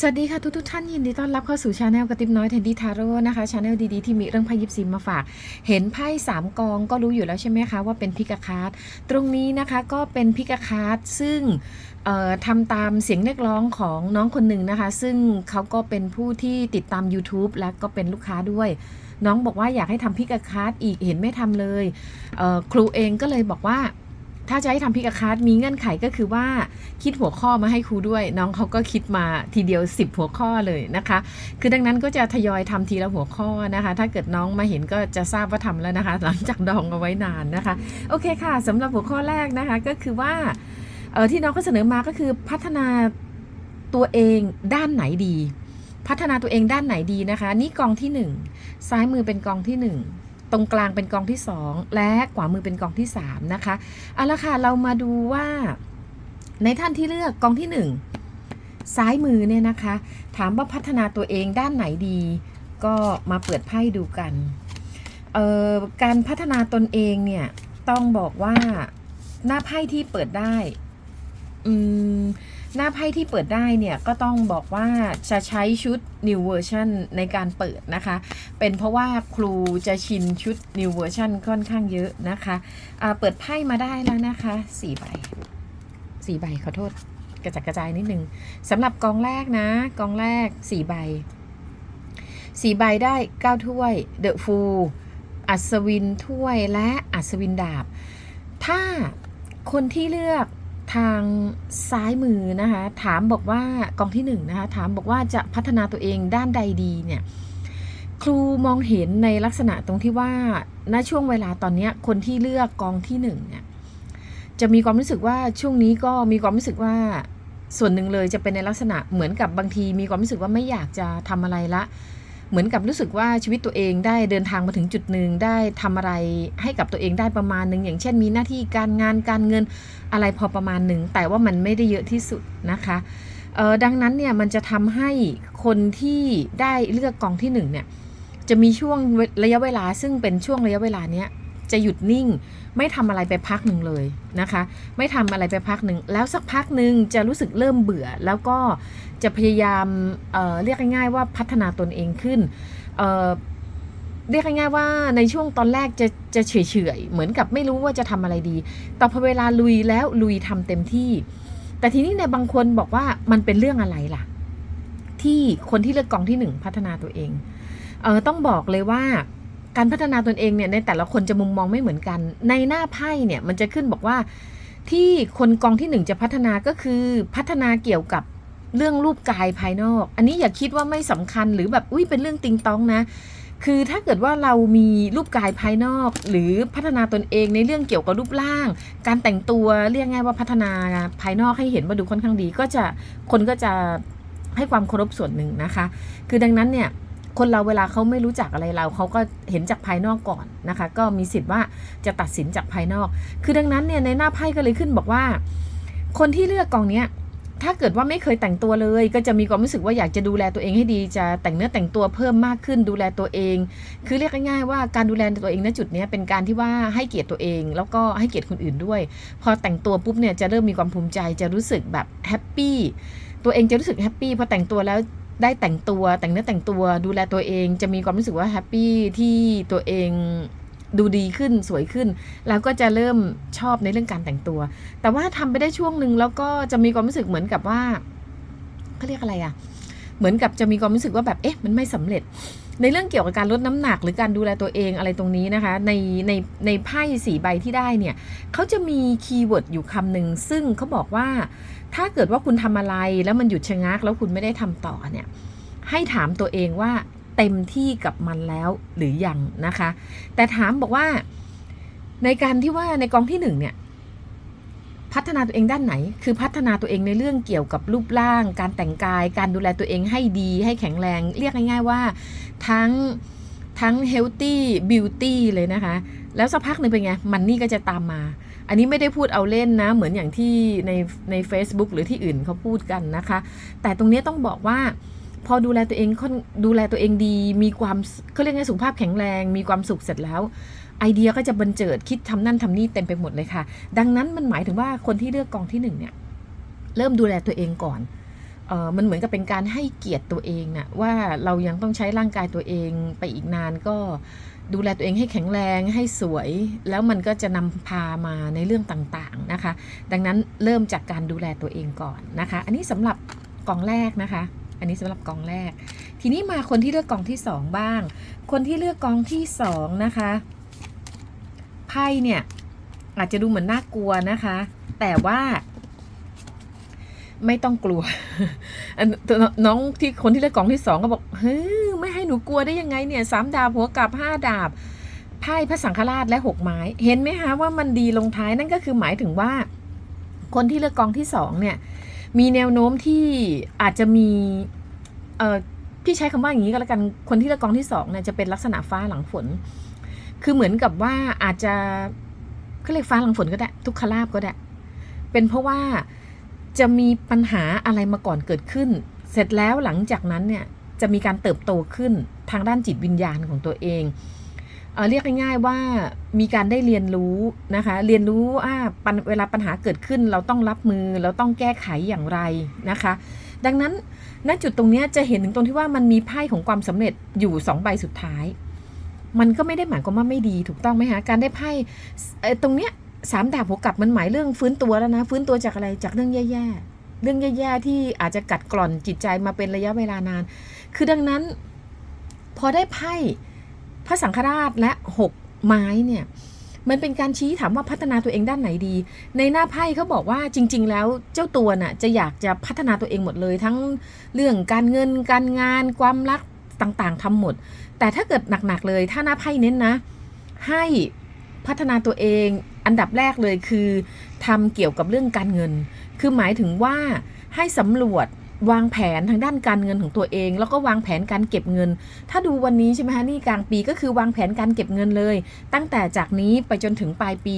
สวัสดีค่ะทุกทุกท่านยินดีต้อนรับเข้าสู่ชาแนลกระติบน้อยแทนดี้ทาโร่นะคะชาแนลดีๆที่มีเรื่องไพ่ยิปซีมาฝาก เห็นไพ่สามกองก็รู้อยู่แล้วใช่ไหมคะว่าเป็นพิกาคาร์ดตรงนี้นะคะก็เป็นพิกาคาร์ดซึ่งทำตามเสียงเรียกร้องของน้องคนหนึ่งนะคะ ซึ่งเขาก็เป็นผู้ที่ติดตาม YouTube และก็เป็นลูกค้าด้วย น้องบอกว่าอยากให้ทำพิกาคาร์ดอีกเห็นไม่ทำเลยเครูเองก็เลยบอกว่า ถ้าจะให้ทำพิกาคาร์ดมีเงื่อนไขก็คือว่าคิดหัวข้อมาให้ครูด้วย น้องเขาก็คิดมาทีเดียว 10 หัวข้อเลยนะคะ คือดังนั้นก็จะทยอยทำทีละหัวข้อนะคะ ถ้าเกิดน้องมาเห็นก็จะทราบว่าทำแล้วนะคะ หลังจากดองเอาไว้นานนะคะ โอเคค่ะสำหรับหัวข้อแรกนะคะก็คือว่าเออที่น้องเขาเสนอมาก็คือพัฒนาตัวเองด้านไหนดี พัฒนาตัวเองด้านไหนดีนะคะ นี่กองที่หนึ่งซ้ายมือเป็นกองที่หนึ่ง ตรงกลางเป็นกองที่สองและขวามือเป็นกองที่สามนะคะเอาละค่ะเรามาดูว่าในท่านที่เลือกกองที่หนึ่งซ้ายมือเนี่ยนะคะ ถามว่าพัฒนาตัวเองด้านไหนดี ก็มาเปิดไพ่ดูกันการพัฒนาตนเองเนี่ยต้องบอกว่าหน้าไพ่ที่เปิดได้ อืม หน้าไพ่ที่เปิดได้เนี่ยก็ต้องบอกว่าจะใช้ชุด new version ในการเปิดนะคะ เป็นเพราะว่าครูจะชินชุด new version ค่อนข้างเยอะนะคะะเปิดไพ่มาได้แล้วนะคะสี่ใบสี่ใบขอโทษกระจัดกระจายนิดนึงสำหรับกองแรกนะ กองแรกสี่ใบสี่ใบได้เก้าถ้วยเดอะฟูอัศวินถ้วยและอัศวินดาบ ถ้าคนที่เลือก ทางซ้ายมือนะคะถามบอกว่ากองที่หนึ่งนะคะถามบอกว่าจะพัฒนาตัวเองด้านใดดีเนี่ยครูมองเห็นในลักษณะตรงที่ว่าณช่วงเวลาตอนนี้คนที่เลือกกองที่หนึ่งเนี่ยจะมีความรู้สึกว่าช่วงนี้ก็มีความรู้สึกว่าส่วนหนึ่งเลยจะเป็นในลักษณะเหมือนกับบางที มีความรู้สึกว่าไม่อยากจะทำอะไรละ เหมือนกับรู้สึกว่าชีวิตตัวเองได้เดินทางมาถึงจุดหนึ่งได้ทำอะไรให้กับตัวเองได้ประมาณหนึ่งอย่างเช่นมีหน้าที่การงานการเงินอะไรพอประมาณหนึ่งแต่ว่ามันไม่ได้เยอะที่สุดนะคะดังนั้นเนี่ยมันจะทำให้คนที่ได้เลือกกองที่หนึ่งเนี่ยจะมีช่วงระยะเวลาซึ่งเป็นช่วงระยะเวลาเนี้ยจะหยุดนิ่ง ไม่ทำอะไรไปพักหนึ่งเลยนะคะ ไม่ทำอะไรไปพักหนึ่งแล้วสักพักหนึ่งจะรู้สึกเริ่มเบื่อ แล้วก็จะพยายามเเรียกง่ายๆว่าพัฒนาตนเองขึ้นเเรียกง่ายๆว่าในช่วงตอนแรกจะจะเฉยๆเหมือนกับไม่รู้ว่าจะทำอะไรดี แต่พอเวลาลุยแล้วลุยทำเต็มที่ แต่ทีนี้ในบางคนบอกว่ามันเป็นเรื่องอะไรล่ะ ที่คนที่เลือกกองที่หนึ่งพัฒนาตัวเองเออต้องบอกเลยว่า การพัฒนาตนเองเนี่ยในแต่ละคนจะมุมมองไม่เหมือนกัน ในหน้าไพ่เนี่ยมันจะขึ้นบอกว่าที่คนกองที่หนึ่งจะพัฒนาก็คือพัฒนาเกี่ยวกับเรื่องรูปกายภายนอก อันนี้อย่าคิดว่าไม่สำคัญหรือแบบอุ้ยเป็นเรื่องติงตองนะ คือถ้าเกิดว่าเรามีรูปกายภายนอก หรือพัฒนาตนเองในเรื่องเกี่ยวกับรูปร่าง การแต่งตัวเรียกง่ายว่าพัฒนาภายนอกให้เห็นว่าดูค่อนข้างดี ก็จะคนก็จะให้ความเคารพส่วนหนึ่งนะคะ คือดังนั้นเนี่ย คนเราเวลาเขาไม่รู้จักอะไรเราเขาก็เห็นจากภายนอกก่อนนะคะ ก็มีสิทธิ์ว่าจะตัดสินจากภายนอก คือดังนั้นเนี่ยในหน้าไพ่ก็เลยขึ้นบอกว่า คนที่เลือกกองเนี้ยถ้าเกิดว่าไม่เคยแต่งตัวเลย ก็จะมีความรู้สึกว่าอยากจะดูแลตัวเองให้ดี จะแต่งเนื้อแต่งตัวเพิ่มมากขึ้นดูแลตัวเอง คือเรียกง่ายๆว่าการดูแลตัวเองณจุดนี้เป็นการที่ว่าให้เกียรติตัวเอง แล้วก็ให้เกียรติคนอื่นด้วย พอแต่งตัวปุ๊บเนี่ยจะเริ่มมีความภูมิใจจะรู้สึกแบบแฮปปี้ตัวเองจะรู้สึกแฮปปี้พอแต่งตัวแล้ว ได้แต่งตัวแต่งเนื้อแต่งตัวดูแลตัวเอง จะมีความรู้สึกว่าแฮปปี้ที่ตัวเองดูดีขึ้นสวยขึ้น แล้วก็จะเริ่มชอบในเรื่องการแต่งตัว แต่ว่าทำไปได้ช่วงหนึ่งแล้วก็จะมีความรู้สึกเหมือนกับว่าเขาเรียกอะไรอะเหมือนกับจะมีความรู้สึกว่าแบบเอ๊ะมันไม่สำเร็จ ในเรื่องเกี่ยวกับการลดน้ำหนักหรือการดูแลตัวเองอะไรตรงนี้นะคะ ในในในไพ่สี่ใบที่ได้เนี่ยเขาจะมีคีย์เวิร์ดอยู่คำหนึ่งซึ่งเขาบอกว่า ถ้าเกิดว่าคุณทำอะไรแล้วมันหยุดชะงัก แล้วคุณไม่ได้ทำต่อเนี่ยให้ถามตัวเองว่าเต็มที่กับมันแล้วหรือยังนะคะ แต่ถามบอกว่าในการที่ว่าในกองที่หนึ่งเนี่ยพัฒนาตัวเองด้านไหน คือพัฒนาตัวเองในเรื่องเกี่ยวกับรูปร่าง การแต่งกาย การดูแลตัวเองให้ดี ให้แข็งแรง เรียกง่ายๆว่า ทั้งทั้ง healthy beauty เลยนะคะ แล้วสักพักหนึ่งเป็นไง มันนี่ก็จะตามมา อันนี้ไม่ได้พูดเอาเล่นนะ เหมือนอย่างที่ในใน Facebook หรือที่อื่นเขาพูดกันนะคะ แต่ตรงนี้ต้องบอกว่าพอดูแลตัวเองค่อนดูแลตัวเองดี มีความเขาเรียกไงสุขภาพแข็งแรง มีความสุขเสร็จแล้ว ไอเดียก็จะบันเจิดคิดทำนั่นทำนี่เต็มไปหมดเลยค่ะ ดังนั้นมันหมายถึงว่าคนที่เลือกกองที่หนึ่งเนี่ย เริ่มดูแลตัวเองก่อน เออมันเหมือนกับเป็นการให้เกียรติตัวเองนะว่าเรายังต้องใช้ร่างกายตัวเองไปอีกนานก็ดูแลตัวเองให้แข็งแรงให้สวย แล้วมันก็จะนำพามาในเรื่องต่างๆนะคะ ดังนั้นเริ่มจากการดูแลตัวเองก่อนนะคะ อันนี้สำหรับกองแรกนะคะ อันนี้สำหรับกองแรก ทีนี้มาคนที่เลือกกองที่สองบ้าง คนที่เลือกกองที่สองนะคะไพ่เนี่ยอาจจะดูเหมือนน่ากลัวนะคะ แต่ว่า ไม่ต้องกลัว น้องที่คนที่เลือกกองที่สองก็บอกเฮ้ยไม่ให้หนูกลัวได้ยังไงเนี่ยสามดาบหัวกับห้าดาบไพ่พระสังฆราชและหกไม้ เห็นไหมคะว่ามันดีลงท้ายนั่นก็คือหมายถึงว่า คนที่เลือกกองที่สองเนี่ย มีแนวโน้มที่อาจจะมีเออพี่ใช้คำว่าอย่างนี้ก็แล้วกันคนที่เลือกกองที่สองเนี่ยจะเป็นลักษณะฟ้าหลังฝน คือเหมือนกับว่าอาจจะเขาเรียกฟ้าหลังฝนก็ได้ ทุกขลาบก็ได้ เป็นเพราะว่า จะมีปัญหาอะไรมาก่อนเกิดขึ้น เสร็จแล้วหลังจากนั้นเนี่ยจะมีการเติบโตขึ้นทางด้านจิตวิญญาณของตัวเองเออเรียกง่ายๆว่ามีการได้เรียนรู้นะคะ เรียนรู้ว่าเวลาปัญหาเกิดขึ้น เราต้องรับมือเราต้องแก้ไขอย่างไรนะคะ ดังนั้นณจุดตรงนี้จะเห็นถึงตรงที่ว่ามันมีไพ่ของความสำเร็จอยู่สองใบสุดท้าย มันก็ไม่ได้หมายความว่าไม่ดีถูกต้องไหมคะการได้ไพ่ตรงเนี้ย สามดาบหัวกลับมันหมายเรื่องฟื้นตัวแล้วนะ ฟื้นตัวจากอะไรจากเรื่องแย่ๆเรื่องแย่ๆที่อาจจะกัดกร่อนจิตใจมาเป็นระยะเวลานาน คือดังนั้น พอได้ไพ่พระสังฆราชและหกไม้เนี่ยมันเป็นการชี้ถามว่าพัฒนาตัวเองด้านไหนดี ในหน้าไพ่เขาบอกว่าจริง ๆ แล้วเจ้าตัวน่ะจะอยากจะพัฒนาตัวเองหมดเลย ทั้งเรื่องการเงินการงานความรักต่างๆทำหมด แต่ถ้าเกิดหนักๆเลย ถ้าหน้าไพ่เน้นนะ ให้พัฒนาตัวเอง อันดับแรกเลยคือทำเกี่ยวกับเรื่องการเงิน คือหมายถึงว่าให้สำรวจวางแผนทางด้านการเงินของตัวเอง แล้วก็วางแผนการเก็บเงิน ถ้าดูวันนี้ใช่ไหมคะนี่กลางปีก็คือวางแผนการเก็บเงินเลย ตั้งแต่จากนี้ไปจนถึงปลายปี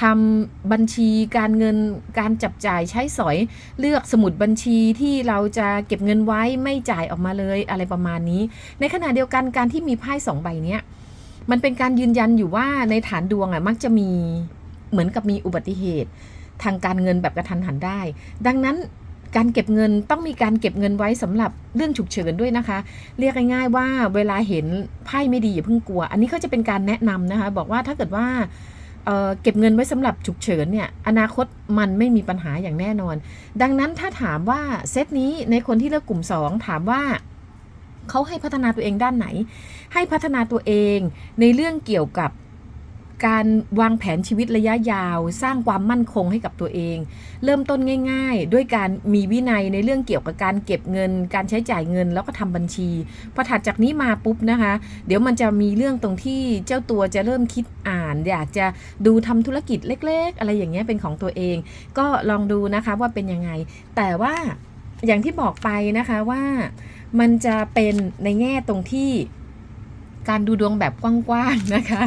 ทำบัญชีการเงินการจับจ่ายใช้สอย เลือกสมุดบัญชีที่เราจะเก็บเงินไว้ไม่จ่ายออกมาเลยอะไรประมาณนี้ ในขณะเดียวกันการที่มีไพ่สองใบเนี้ยมันเป็นการยืนยันอยู่ว่าในฐานดวงอะมักจะมี เหมือนกับมีอุบัติเหตุ ทางการเงินแบบกระทันหันได้ ดังนั้นการเก็บเงินต้องมีการเก็บเงินไว้สำหรับเรื่องฉุกเฉินด้วยนะคะ เรียกง่ายๆว่าเวลาเห็นไพ่ไม่ดีอย่าเพิ่งกลัว อันนี้ก็จะเป็นการแนะนำนะคะ บอกว่าถ้าเกิดว่าเเก็บเงินไว้สำหรับฉุกเฉินเนี่ยอนาคตมันไม่มีปัญหาอย่างแน่นอน ดังนั้นถ้าถามว่าเซตนี้ในคนที่เลือกกลุ่ม 2 ถามว่าเขาให้พัฒนาตัวเองด้านไหน ให้พัฒนาตัวเองในเรื่องเกี่ยวกับ การวางแผนชีวิตระยะยาว สร้างความมั่นคงให้กับตัวเอง เริ่มต้นง่าย ๆ ด้วยการมีวินัยในเรื่องเกี่ยวกับการเก็บเงิน การใช้จ่ายเงินแล้วก็ทำบัญชีพอถัดจากนี้มาปุ๊บนะคะ เดี๋ยวมันจะมีเรื่องตรงที่เจ้าตัวจะเริ่มคิดอ่าน อยากจะดูทำธุรกิจเล็ก ๆ อะไรอย่างเงี้ยเป็นของตัวเอง ก็ลองดูนะคะว่าเป็นยังไง แต่ว่าอย่างที่บอกไปนะคะว่ามันจะเป็นในแง่ตรงที่ การดูดวงแบบกว้างๆนะคะ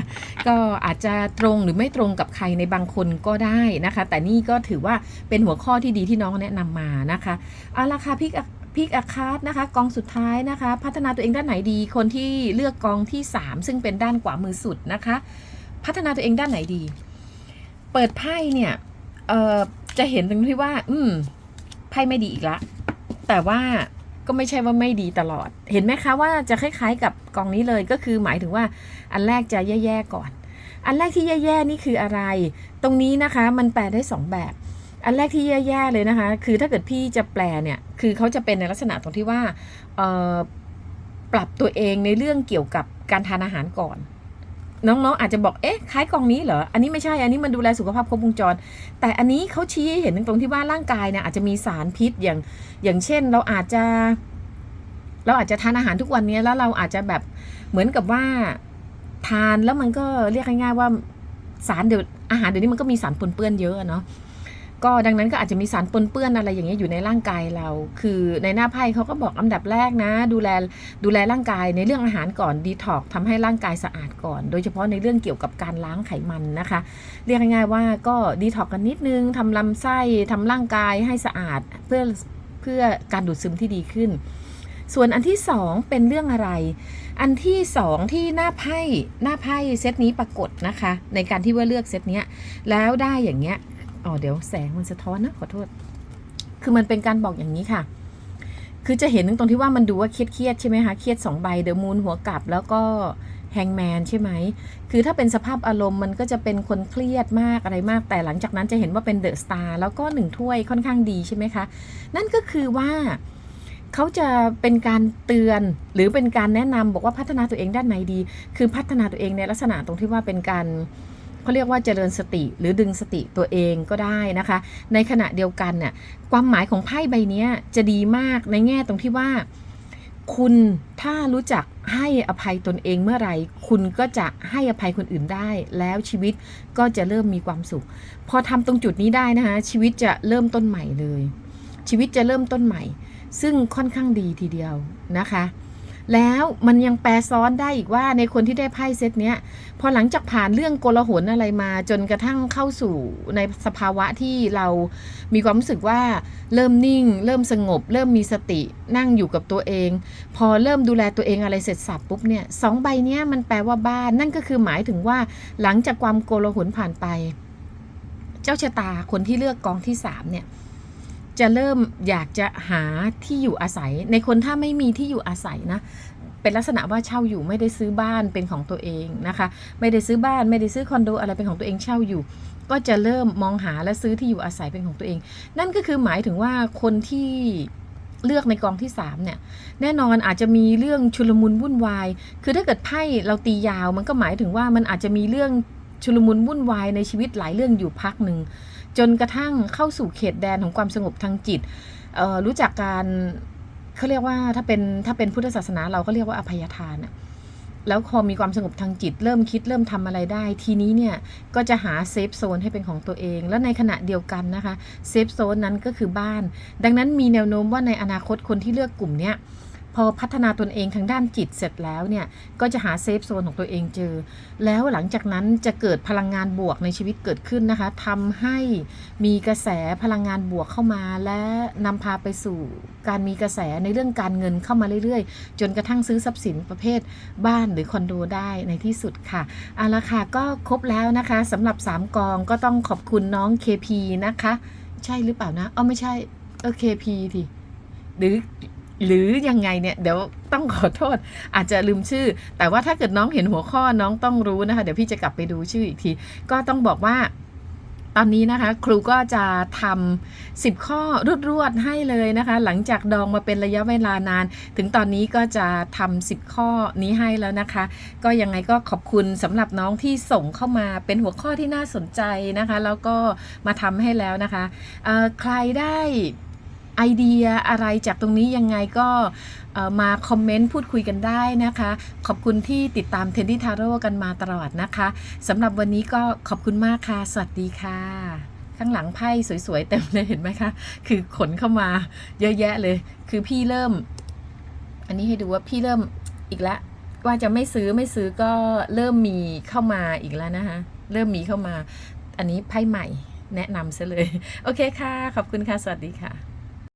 ก็อาจจะตรงหรือไม่ตรงกับใครในบางคนก็ได้นะคะ แต่นี่ก็ถือว่าเป็นหัวข้อที่ดีที่น้องแนะนำมานะคะเอาละค่ะพิกพิกอาคาร์ดนะคะกองสุดท้ายนะคะ พัฒนาตัวเองด้านไหนดี คนที่เลือกกองที่ 3 ซึ่งเป็นด้านขวามือสุดนะคะ พัฒนาตัวเองด้านไหนดี เปิดไพ่เนี่ยเออจะเห็นตรงที่ว่า อืมไพ่ไม่ดีอีกละแต่ว่า ก็ไม่ใช่ว่าไม่ดีตลอด เห็นไหมคะว่าจะคล้ายๆกับกองนี้เลยก็คือหมายถึงว่าอันแรกจะแย่ๆก่อน อันแรกที่แย่ๆนี่คืออะไร ตรงนี้นะคะมันแปลได้สองแบบ อันแรกที่แย่ๆเลยนะคะ คือถ้าเกิดพี่จะแปลเนี่ยคือเขาจะเป็นในลักษณะตรงที่ว่าปรับตัวเองในเรื่องเกี่ยวกับการทานอาหารก่อน น้องๆอาจจะบอก เอ๊ะ คล้ายกองนี้เหรอ อันนี้ไม่ใช่ อันนี้มันดูแลสุขภาพครบวงจร แต่อันนี้เขาชี้ให้เห็นตรงที่ว่าร่างกายเนี่ยอาจจะมีสารพิษอย่าง อย่างเช่น เราอาจจะ เราอาจจะทานอาหารทุกวันนี้แล้วเราอาจจะแบบเหมือนกับว่า ทานแล้วมันก็เรียกง่ายๆว่าสารเดี๋ยวอาหารเดี๋ยวนี้มันก็มีสารปนเปื้อนเยอะอะเนาะ ก็ดังนั้นก็อาจจะมีสารปนเปื้อนอะไรอย่างเงี้ยอยู่ในร่างกายเรา คือในหน้าไพ่เขาก็บอกอันดับแรกนะ ดูแลดูแลร่างกายในเรื่องอาหารก่อนดีท็อกทำให้ร่างกายสะอาดก่อน โดยเฉพาะในเรื่องเกี่ยวกับการล้างไขมันนะคะ เรียกง่ายๆว่าก็ดีท็อกกันนิดนึงทำลำไส้ทำร่างกายให้สะอาดเพื่อเพื่อการดูดซึมที่ดีขึ้น ส่วนอันที่สองเป็นเรื่องอะไร อันที่สองที่หน้าไพ่หน้าไพ่เซตนี้ปรากฏนะคะ ในการที่ว่าเลือกเซตเนี้ยแล้วได้อย่างเงี้ย อ๋อเดี๋ยวแสงมันสะท้อนนะขอโทษ คือมันเป็นการบอกอย่างนี้ค่ะ คือจะเห็นตรงที่ว่ามันดูว่าเครียดเครียดใช่ไหมคะเครียดสองใบเดอะมูนหัวกลับแล้วก็แฮงแมนใช่ไหม คือถ้าเป็นสภาพอารมณ์มันก็จะเป็นคนเครียดมากอะไรมาก แต่หลังจากนั้นจะเห็นว่าเป็นเดอะสตาร์แล้วก็หนึ่งถ้วยค่อนข้างดีใช่ไหมคะ นั่นก็คือว่าเขาจะเป็นการเตือนหรือเป็นการแนะนำบอกว่าพัฒนาตัวเองด้านไหนดี คือพัฒนาตัวเองในลักษณะตรงที่ว่าเป็นการ เขาเรียกว่าเจริญสติหรือดึงสติตัวเองก็ได้นะคะ ในขณะเดียวกันเนี่ยความหมายของไพ่ใบนี้จะดีมากในแง่ตรงที่ว่า คุณถ้ารู้จักให้อภัยตนเองเมื่อไหร่คุณก็จะให้อภัยคนอื่นได้ แล้วชีวิตก็จะเริ่มมีความสุข พอทำตรงจุดนี้ได้นะคะชีวิตจะเริ่มต้นใหม่เลย ชีวิตจะเริ่มต้นใหม่ ซึ่งค่อนข้างดีทีเดียวนะคะ แล้วมันยังแปรซ้อนได้อีกว่าในคนที่ได้ไพ่เซตเนี้ย พอหลังจากผ่านเรื่องโกลาหลอะไรมาจนกระทั่งเข้าสู่ในสภาวะที่เรามีความรู้สึกว่าเริ่มนิ่ง เริ่มสงบ เริ่มมีสตินั่งอยู่กับตัวเอง พอเริ่มดูแลตัวเองอะไรเสร็จสับปุ๊บเนี่ยสองใบเนี้ยมันแปลว่าบ้านนั่นก็คือหมายถึงว่าหลังจากความโกลาหลผ่านไป เจ้าชะตาคนที่เลือกกองที่สามเนี่ย จะเริ่มอยากจะหาที่อยู่อาศัย ในคนถ้าไม่มีที่อยู่อาศัยนะเป็นลักษณะว่าเช่าอยู่ไม่ได้ซื้อบ้านเป็นของตัวเองนะคะ ไม่ได้ซื้อบ้านไม่ได้ซื้อคอนโดอะไรเป็นของตัวเองเช่าอยู่ ก็จะเริ่มมองหาและซื้อที่อยู่อาศัยเป็นของตัวเอง นั่นก็คือหมายถึงว่าคนที่เลือกในกองที่สามเนี่ยแน่นอนอาจจะมีเรื่องชุลมุนวุ่นวาย คือถ้าเกิดไพ่เราตียาวมันก็หมายถึงว่ามันอาจจะมีเรื่องชุลมุนวุ่นวายในชีวิตหลายเรื่องอยู่พักหนึ่ง จนกระทั่งเข้าสู่เขตแดนของความสงบทางจิต รู้จักการเขาเรียกว่าถ้าเป็นถ้าเป็นพุทธศาสนาเราก็เรียกว่าอภัยทานอะแล้วพอมีความสงบทางจิต เริ่มคิดเริ่มทำอะไรได้ ทีนี้เนี่ยก็จะหาเซฟโซนให้เป็นของตัวเอง แล้วในขณะเดียวกันนะคะเซฟโซนนั้นก็คือบ้าน ดังนั้นมีแนวโน้มว่าในอนาคตคนที่เลือกกลุ่มเนี้ย อพัฒนาตนเองทางด้านจิตเสร็จแล้วเนี่ย ก็จะหาเซฟโซนของตัวเองเจอ แล้วหลังจากนั้นจะเกิดพลังงานบวกในชีวิตเกิดขึ้นนะคะทำให้มีกระแสพลังงานบวกเข้ามา และนำพาไปสู่การมีกระแสในเรื่องการเงินเข้ามาเรื่อยๆ จนกระทั่งซื้อทรัพย์สินประเภทบ้านหรือคอนโดได้ในที่สุดค่ะเอาละค่ะก็ครบแล้วนะคะสำหรับ 3 กองก็ต้องขอบคุณน้อง KP นะคะ ใช่หรือเปล่านะอ๋อไม่ใช่เออ KP ทีหรือ หรือยังไงเนี่ยเดี๋ยวต้องขอโทษ อาจจะลืมชื่อ แต่ว่าถ้าเกิดน้องเห็นหัวข้อน้องต้องรู้นะคะ เดี๋ยวพี่จะกลับไปดูชื่ออีกที ก็ต้องบอกว่าตอนนี้นะคะครูก็จะทำ10 ข้อรวดๆให้เลยนะคะ หลังจากดองมาเป็นระยะเวลานาน ถึงตอนนี้ก็จะทำ10 ข้อนี้ให้แล้วนะคะ ก็ยังไงก็ขอบคุณสำหรับน้องที่ส่งเข้ามาเป็นหัวข้อที่น่าสนใจนะคะ แล้วก็มาทำให้แล้วนะคะใครได้ ไอเดียอะไรจากตรงนี้ยังไงก็มาคอมเมนต์พูดคุยกันได้นะคะ ขอบคุณที่ติดตามเทนดี้ทาโร่กันมาตลอดนะคะสำหรับวันนี้ก็ขอบคุณมากค่ะ สวัสดีค่ะ ข้างหลังไพ่สวยๆเต็มเลยเห็นไหมคะ คือขนเข้ามาเยอะแยะเลย คือพี่เริ่ม อันนี้ให้ดูว่าพี่เริ่มอีกแล้วว่าจะไม่ซื้อไม่ซื้อก็เริ่มมีเข้ามาอีกแล้วนะคะ เริ่มมีเข้ามา อันนี้ไพ่ใหม่แนะนำซะเลย โอเคค่ะ ขอบคุณค่ะ สวัสดีค่ะ